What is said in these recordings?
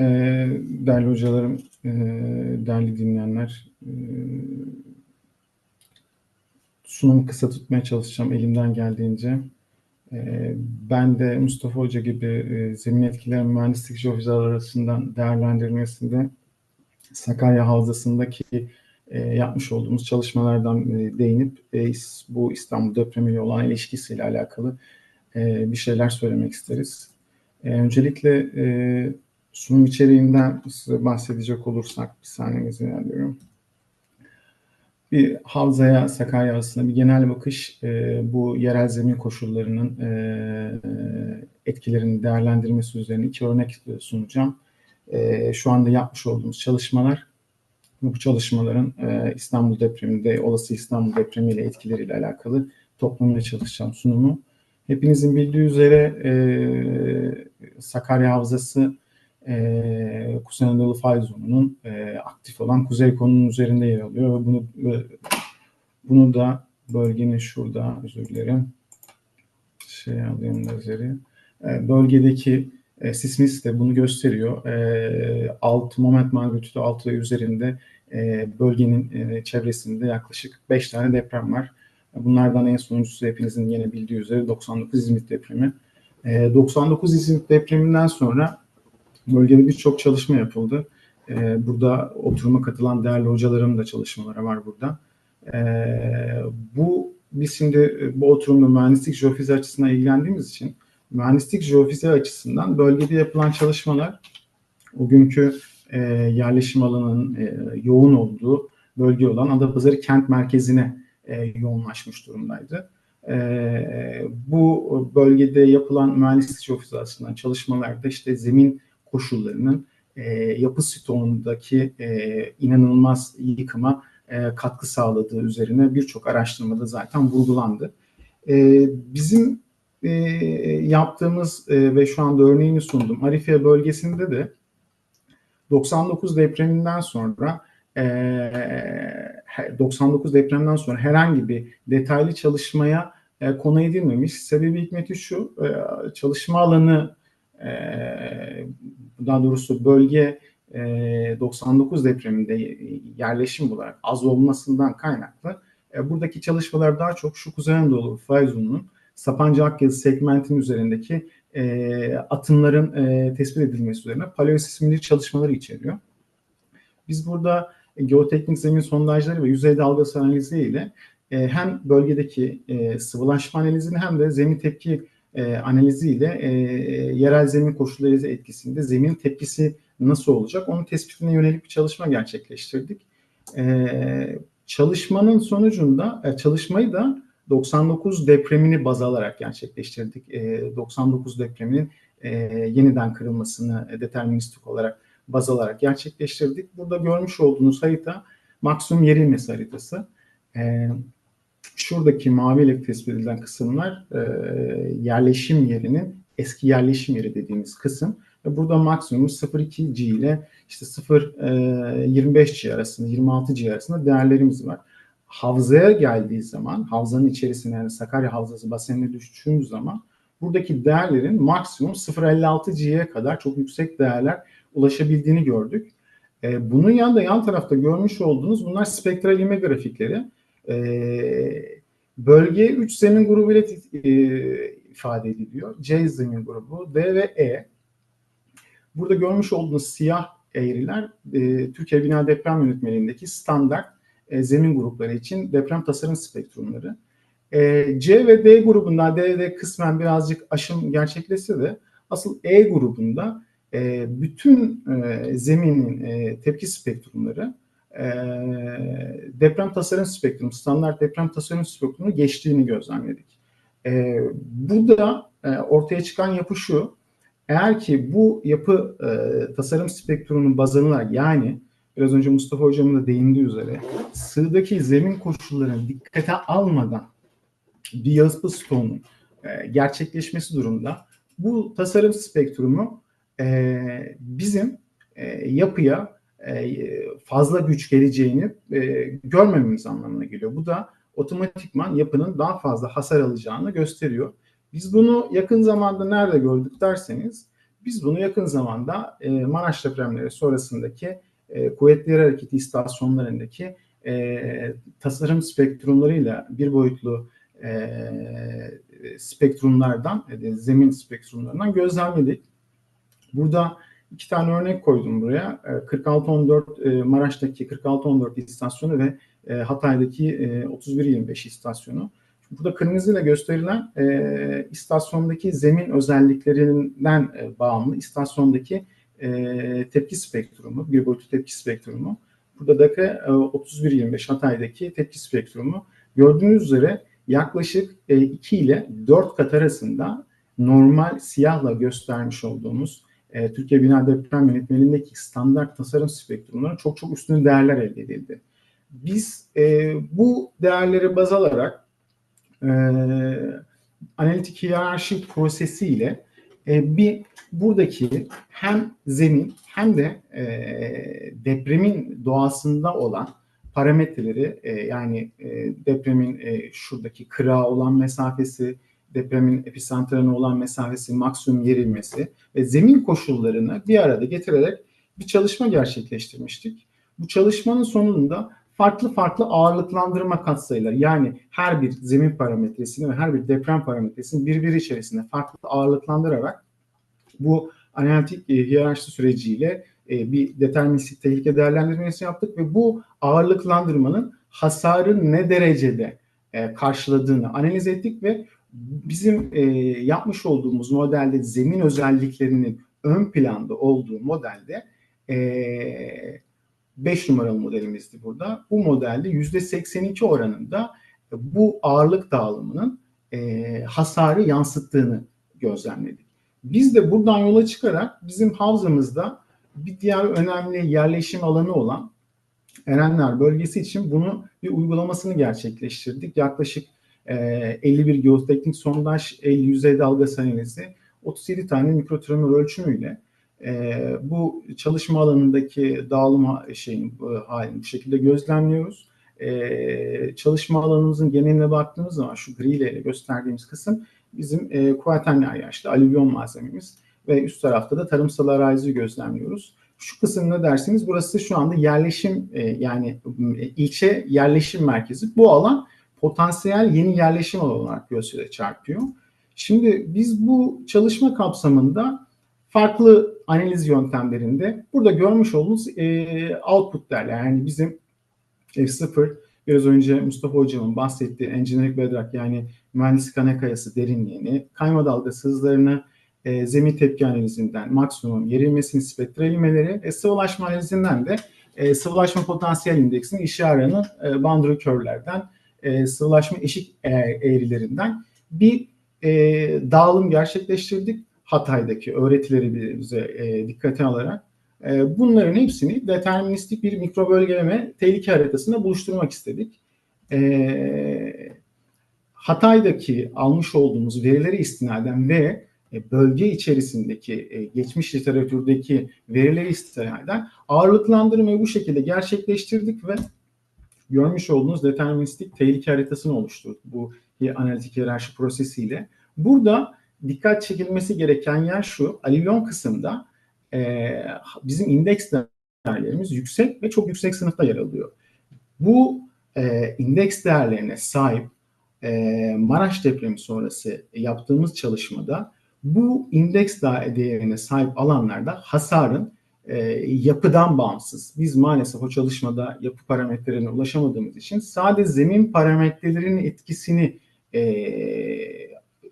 E, değerli hocalarım, e, değerli dinleyenler, e, sunumu kısa tutmaya çalışacağım elimden geldiğince. E, ben de Mustafa Hoca gibi e, zemin etkileri mühendislik jeofiziği arasından değerlendirmesinde Sakarya Havzası'ndaki e, yapmış olduğumuz çalışmalardan e, değinip e, bu İstanbul depremiyle olan ilişkisiyle alakalı e, bir şeyler söylemek isteriz. E, öncelikle e, sunum içeriğinden size bahsedecek olursak bir saniye izin veriyorum. Bir havzaya, Sakarya Havzası'na bir genel bakış e, bu yerel zemin koşullarının e, etkilerini değerlendirmesi üzerine iki örnek sunacağım. E, şu anda yapmış olduğumuz çalışmalar bu çalışmaların e, İstanbul depreminde, olası İstanbul depremiyle etkileriyle alakalı toplamaya çalışacağım sunumu. Hepinizin bildiği üzere e, Sakarya Havzası e, Kuzey Anadolu zonunun e, aktif olan kuzey konunun üzerinde yer alıyor. Ve bunu bunu da bölgenin şurada özür dilerim şey alayım lazeri. E, bölgedeki e, sismis de bunu gösteriyor. E, alt moment magnitüdü 6 ve üzerinde e, bölgenin e, çevresinde yaklaşık 5 tane deprem var. Bunlardan en sonuncusu hepinizin yine bildiği üzere 99 İzmit depremi. E, 99 İzmit depreminden sonra bölgede birçok çalışma yapıldı. E, burada oturuma katılan değerli hocalarımın da çalışmaları var burada. E, bu biz şimdi bu oturumda mühendislik jeofizi açısından ilgilendiğimiz için mühendislik jeofizi açısından bölgede yapılan çalışmalar o günkü e, yerleşim alanının e, yoğun olduğu bölge olan Adapazarı kent merkezine e, yoğunlaşmış durumdaydı. E, bu bölgede yapılan mühendislik ofisi aslında çalışmalarda işte zemin koşullarının e, yapı stoğundaki e, inanılmaz yıkıma e, katkı sağladığı üzerine birçok araştırmada zaten vurgulandı. E, bizim e, yaptığımız e, ve şu anda örneğini sundum Arifiye bölgesinde de 99 depreminden sonra e, 99 depremden sonra herhangi bir detaylı çalışmaya e, konu edilmemiş. Sebebi hikmeti şu, e, çalışma alanı e, daha doğrusu bölge e, 99 depreminde yerleşim olarak az olmasından kaynaklı e, buradaki çalışmalar daha çok şu Kuzey Anadolu Fayzun'un Sapanca Akyazı segmentin üzerindeki e, atımların e, tespit edilmesi üzerine paleosismili çalışmaları içeriyor. Biz burada geoteknik zemin sondajları ve yüzey dalgası analizi ile e, hem bölgedeki e, sıvılaşma analizini hem de zemin tepki e, analizi ile e, yerel zemin koşulları etkisinde zemin tepkisi nasıl olacak onun tespitine yönelik bir çalışma gerçekleştirdik. E, çalışmanın sonucunda e, çalışmayı da 99 depremini baz alarak gerçekleştirdik. E, 99 depreminin e, yeniden kırılmasını e, deterministik olarak baz alarak gerçekleştirdik. Burada görmüş olduğunuz harita maksimum yer ilmesi haritası. E, şuradaki maviyle tespit edilen kısımlar e, yerleşim yerinin eski yerleşim yeri dediğimiz kısım. Ve burada maksimum 0.2 G ile işte 0.25 G arasında 26 G arasında değerlerimiz var havzaya geldiği zaman, havzanın içerisine yani Sakarya Havzası basenine düştüğümüz zaman buradaki değerlerin maksimum 0.56 G'ye kadar çok yüksek değerler ulaşabildiğini gördük. E, bunun yanında yan tarafta görmüş olduğunuz bunlar spektral ime grafikleri. E, bölge 3 zemin grubu ile e, ifade ediliyor. C zemin grubu, D ve E. Burada görmüş olduğunuz siyah eğriler e, Türkiye Bina Deprem Yönetmeliğindeki standart e, zemin grupları için deprem tasarım spektrumları. E, C ve D grubunda D'de kısmen birazcık aşım gerçekleşse de asıl E grubunda e, bütün e, zeminin e, tepki spektrumları e, deprem tasarım spektrum, standart deprem tasarım spektrumunu geçtiğini gözlemledik. E, burada e, ortaya çıkan yapı şu, eğer ki bu yapı e, tasarım spektrumunu baz alınarak yani biraz önce Mustafa Hocam'ın da değindiği üzere sığdaki zemin koşullarını dikkate almadan bir yapı stoğunun e, gerçekleşmesi durumda bu tasarım spektrumu e, bizim e, yapıya fazla güç geleceğini e, görmememiz anlamına geliyor. Bu da otomatikman yapının daha fazla hasar alacağını gösteriyor. Biz bunu yakın zamanda nerede gördük derseniz Biz bunu yakın zamanda e, Maraş depremleri sonrasındaki e, kuvvetleri hareketi istasyonlarındaki e, tasarım spektrumlarıyla bir boyutlu e, spektrumlardan, e, zemin spektrumlarından gözlemledik. Burada iki tane örnek koydum buraya. E, 4614 e, Maraş'taki 4614 istasyonu ve e, Hatay'daki e, 3125 istasyonu. Burada kırmızıyla gösterilen e, istasyondaki zemin özelliklerinden e, bağımlı istasyondaki e, tepki spektrumu, bir boyutlu tepki spektrumu. Burada da e, 3125 Hatay'daki tepki spektrumu. Gördüğünüz üzere yaklaşık e, 2 ile 4 kat arasında normal siyahla göstermiş olduğumuz e, Türkiye Bina Deprem Yönetmeliğindeki standart tasarım spektrumlarının çok çok üstün değerler elde edildi. Biz e, bu değerleri baz alarak e, analitik hiyerarşi prosesiyle e, bir buradaki hem zemin hem de e, depremin doğasında olan parametreleri e, yani e, depremin e, şuradaki kırağa olan mesafesi, depremin episentrine olan mesafesi, maksimum gerilmesi ve zemin koşullarını bir arada getirerek bir çalışma gerçekleştirmiştik. Bu çalışmanın sonunda farklı farklı ağırlıklandırma katsayıları yani her bir zemin parametresini ve her bir deprem parametresini birbiri içerisinde farklı ağırlıklandırarak bu analitik e, hiyerarşi süreciyle e, bir deterministik tehlike değerlendirmesi yaptık ve bu ağırlıklandırmanın hasarı ne derecede e, karşıladığını analiz ettik ve bizim e, yapmış olduğumuz modelde zemin özelliklerinin ön planda olduğu modelde e, 5 numaralı modelimizdi burada. Bu modelde %82 oranında bu ağırlık dağılımının e, hasarı yansıttığını gözlemledik. Biz de buradan yola çıkarak bizim havzamızda bir diğer önemli yerleşim alanı olan Erenler bölgesi için bunu bir uygulamasını gerçekleştirdik. Yaklaşık e, 51 geoteknik sondaj, 50 yüzey dalga analizi, 37 tane mikrotremor ölçümüyle e, bu çalışma alanındaki dağılım şeyin halini bu şekilde gözlemliyoruz. E, çalışma alanımızın geneline baktığımız zaman şu gri ile gösterdiğimiz kısım bizim e, kuaterni ayaşlı alüvyon malzememiz ve üst tarafta da tarımsal arazi gözlemliyoruz. Şu kısım ne dersiniz? Burası şu anda yerleşim e, yani e, ilçe yerleşim merkezi. Bu alan potansiyel yeni yerleşim alanı olarak göğsüyle çarpıyor. Şimdi biz bu çalışma kapsamında farklı analiz yöntemlerinde burada görmüş olduğunuz e, output derler. Yani bizim F0 biraz önce Mustafa Hocam'ın bahsettiği engineering bedrock yani mühendislik ana kayası derinliğini, kayma dalgası hızlarını, e, zemin tepki analizinden maksimum gerilmesini spektre ilmeleri, e, sıvılaşma analizinden de e, sıvılaşma potansiyel indeksinin işaretini e, bandro körlerden, e, sıvılaşma eşik e, eğrilerinden bir e, dağılım gerçekleştirdik. Hatay'daki öğretileri bize e, dikkate alarak e, bunların hepsini deterministik bir mikro bölgeleme tehlike haritasında buluşturmak istedik. E, Hatay'daki almış olduğumuz verileri istinaden ve e, bölge içerisindeki e, geçmiş literatürdeki verileri istinaden ağırlıklandırmayı bu şekilde gerçekleştirdik ve görmüş olduğunuz deterministik tehlike haritasını oluşturduk bu analitik hiyerarşi prosesiyle. Burada dikkat çekilmesi gereken yer şu, alivyon kısımda e, bizim indeks değerlerimiz yüksek ve çok yüksek sınıfta yer alıyor. Bu e, indeks değerlerine sahip e, Maraş depremi sonrası yaptığımız çalışmada bu indeks değerine sahip alanlarda hasarın e, yapıdan bağımsız. Biz maalesef o çalışmada yapı parametrelerine ulaşamadığımız için sadece zemin parametrelerinin etkisini e,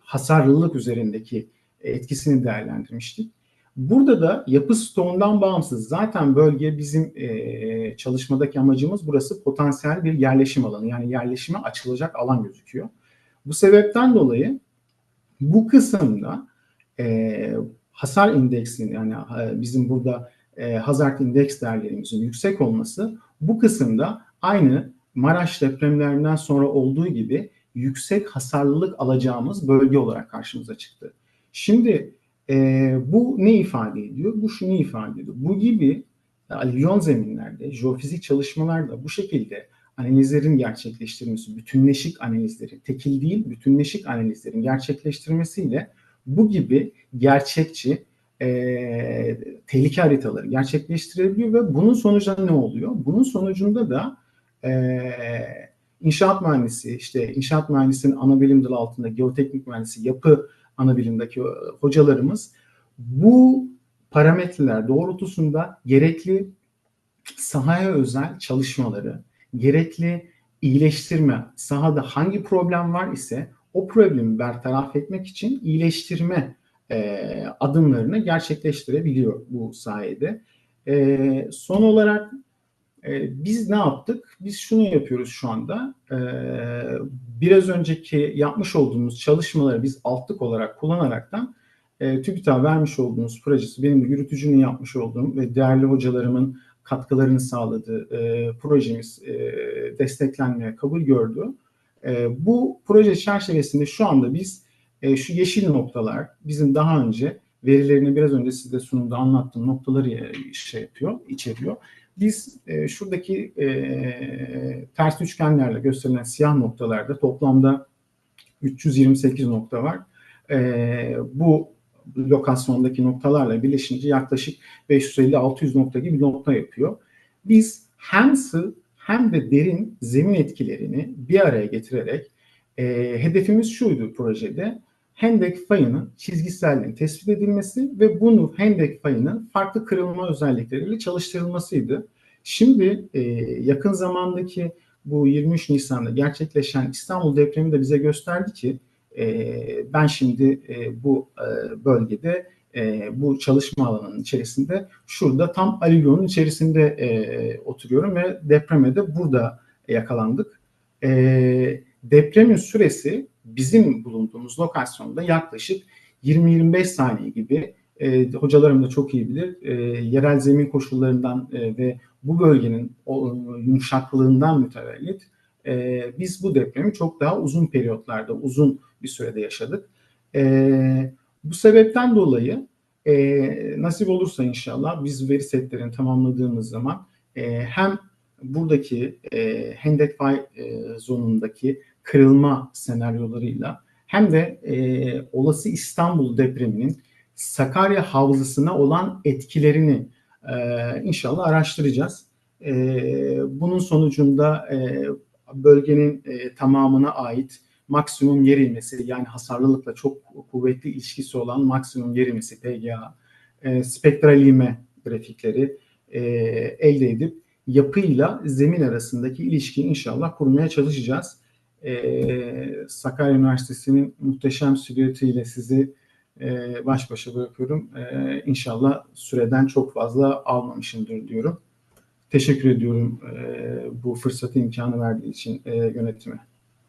hasarlılık üzerindeki etkisini değerlendirmiştik. Burada da yapı stoğundan bağımsız zaten bölge bizim e, çalışmadaki amacımız burası potansiyel bir yerleşim alanı yani yerleşime açılacak alan gözüküyor. Bu sebepten dolayı bu kısımda e, hasar indeksinin yani e, bizim burada e, hazard indeks değerlerimizin yüksek olması bu kısımda aynı Maraş depremlerinden sonra olduğu gibi yüksek hasarlılık alacağımız bölge olarak karşımıza çıktı. Şimdi e, bu ne ifade ediyor? Bu şunu ifade ediyor. Bu gibi alüvyon zeminlerde, jeofizik çalışmalarda bu şekilde analizlerin gerçekleştirilmesi, bütünleşik analizlerin, tekil değil bütünleşik analizlerin gerçekleştirmesiyle bu gibi gerçekçi, e, tehlike haritaları gerçekleştirebiliyor ve bunun sonucunda ne oluyor? Bunun sonucunda da e, inşaat mühendisi, işte inşaat mühendisinin ana bilim dalı altında geoteknik mühendisi, yapı ana bilimdeki hocalarımız bu parametreler doğrultusunda gerekli sahaya özel çalışmaları, gerekli iyileştirme, sahada hangi problem var ise o problemi bertaraf etmek için iyileştirme e, adımlarını gerçekleştirebiliyor bu sayede. E, son olarak e, biz ne yaptık? Biz şunu yapıyoruz şu anda. E, biraz önceki yapmış olduğumuz çalışmaları biz altlık olarak kullanaraktan e, TÜBİTAK vermiş olduğumuz projesi, benim de yürütücünü yapmış olduğum ve değerli hocalarımın katkılarını sağladığı e, projemiz e, desteklenmeye kabul gördü. E, bu proje çerçevesinde şu anda biz e, şu yeşil noktalar bizim daha önce verilerini biraz önce size sunumda anlattığım noktaları e, şey yapıyor, içeriyor. Biz e, şuradaki e, ters üçgenlerle gösterilen siyah noktalarda toplamda 328 nokta var. E, bu lokasyondaki noktalarla birleşince yaklaşık 550-600 nokta gibi nokta yapıyor. Biz hem sığ hem de derin zemin etkilerini bir araya getirerek e, hedefimiz şuydu projede. Hendek fayının çizgiselliğinin tespit edilmesi ve bunu Hendek fayının farklı kırılma özellikleriyle çalıştırılmasıydı. Şimdi e, yakın zamandaki bu 23 Nisan'da gerçekleşen İstanbul depremi de bize gösterdi ki e, ben şimdi e, bu e, bölgede e, bu çalışma alanının içerisinde şurada tam alüvyonun içerisinde e, oturuyorum ve depreme de burada yakalandık. E, depremin süresi bizim bulunduğumuz lokasyonda yaklaşık 20-25 saniye gibi e, hocalarım da çok iyi bilir. E, yerel zemin koşullarından e, ve bu bölgenin o, yumuşaklığından mütevellit e, biz bu depremi çok daha uzun periyotlarda, uzun bir sürede yaşadık. E, bu sebepten dolayı e, nasip olursa inşallah biz veri setlerini tamamladığımız zaman e, hem buradaki e, Hendek Fay e, zonundaki kırılma senaryolarıyla hem de e, olası İstanbul depreminin Sakarya Havzası'na olan etkilerini e, inşallah araştıracağız. E, bunun sonucunda e, bölgenin e, tamamına ait maksimum yer ilmesi yani hasarlılıkla çok kuvvetli ilişkisi olan maksimum yer ilmesi PGA, e, spektral ilme grafikleri e, elde edip yapıyla zemin arasındaki ilişkiyi inşallah kurmaya çalışacağız. E, Sakarya Üniversitesi'nin muhteşem silüetiyle sizi e, baş başa bırakıyorum. E, inşallah süreden çok fazla almamışımdır diyorum. Teşekkür ediyorum e, bu fırsatı imkanı verdiği için e, yönetime.